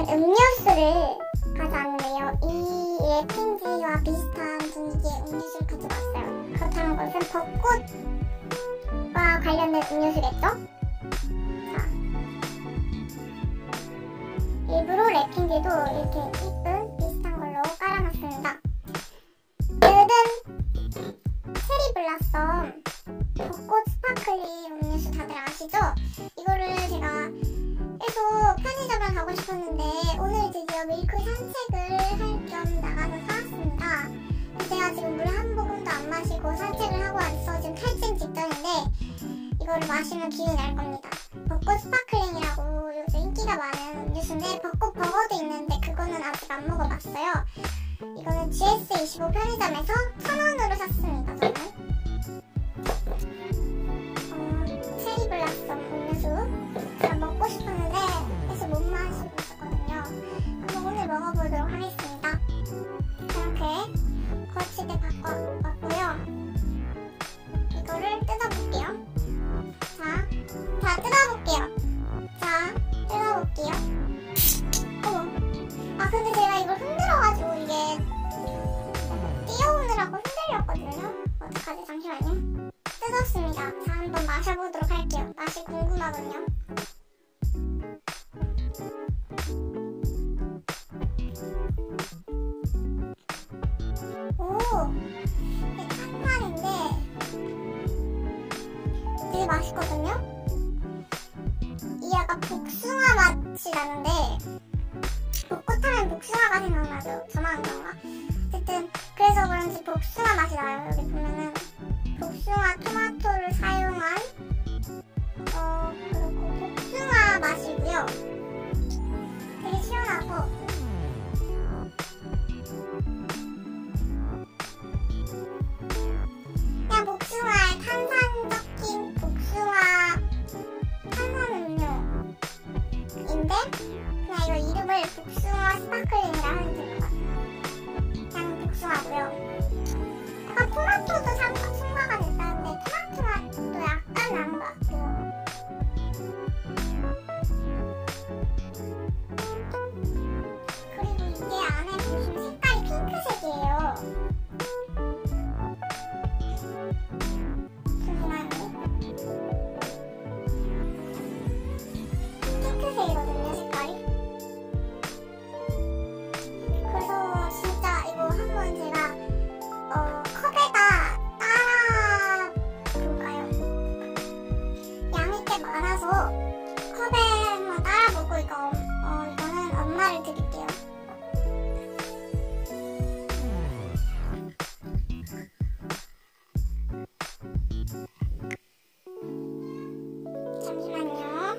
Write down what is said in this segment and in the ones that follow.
음료수를 가져왔는데요. 이 랩핑지와 비슷한 분위기의 음료수를 가져왔어요. 그렇다는 것은 벚꽃과 관련된 음료수겠죠? 자, 일부러 랩핑지도 이렇게 이쁜 비슷한 걸로 깔아놨습니다. 얘는 체리 블라썸 벚꽃 스파클링 가고 싶었는데 오늘 드디어 밀크 산책을 할 겸 나가서 사왔습니다. 제가 지금 물 한 모금도 안 마시고 산책을 하고 와서 지금 탈진 직전인데 이거를 마시면 기운이 날 겁니다. 벚꽃 스파클링이라고 요즘 인기가 많은 음료수인데 벚꽃 버거도 있는데 그거는 아직 안 먹어봤어요. 이거는 GS25 편의점에서 1,000원으로 샀습니다. 어떡하지? 잠시만요. 뜯었습니다. 자, 한번 마셔보도록 할게요. 맛이 궁금하군요. 오, 이게 탄산인데 되게 맛있거든요. 이 약간 복숭아 맛이 나는데 벚꽃하면 복숭아가 생각나죠? 저만 그런가? 어쨌든 그래서 그런지 복숭아 맛이 나요. 여기 보면은 복숭아 토마토를 사용한 어 그리고 복숭아 맛이고요. 되게 시원하고 그냥 복숭아에 탄산 섞인 복숭아 탄산 음료인데 이거는 엄마를 드릴게요. 잠시만요.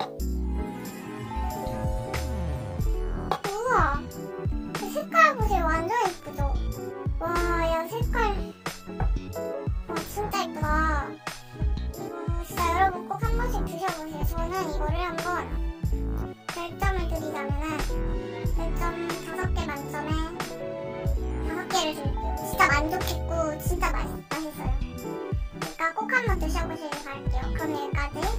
우와, 그 색깔 보세요. 완전 예쁘죠? 와, 야 색깔. 와, 진짜 예쁘다. 진짜 여러분 꼭 한 번씩 드셔보세요. 저는 이거를 한번 별점을 드리자면은 별점 다섯 개 만점에 다섯 개를 드릴게요. 진짜 만족했고 진짜 맛, 맛있어요. 그러니까 꼭 한번 드셔보시길 바랄게요. 그럼 여기까지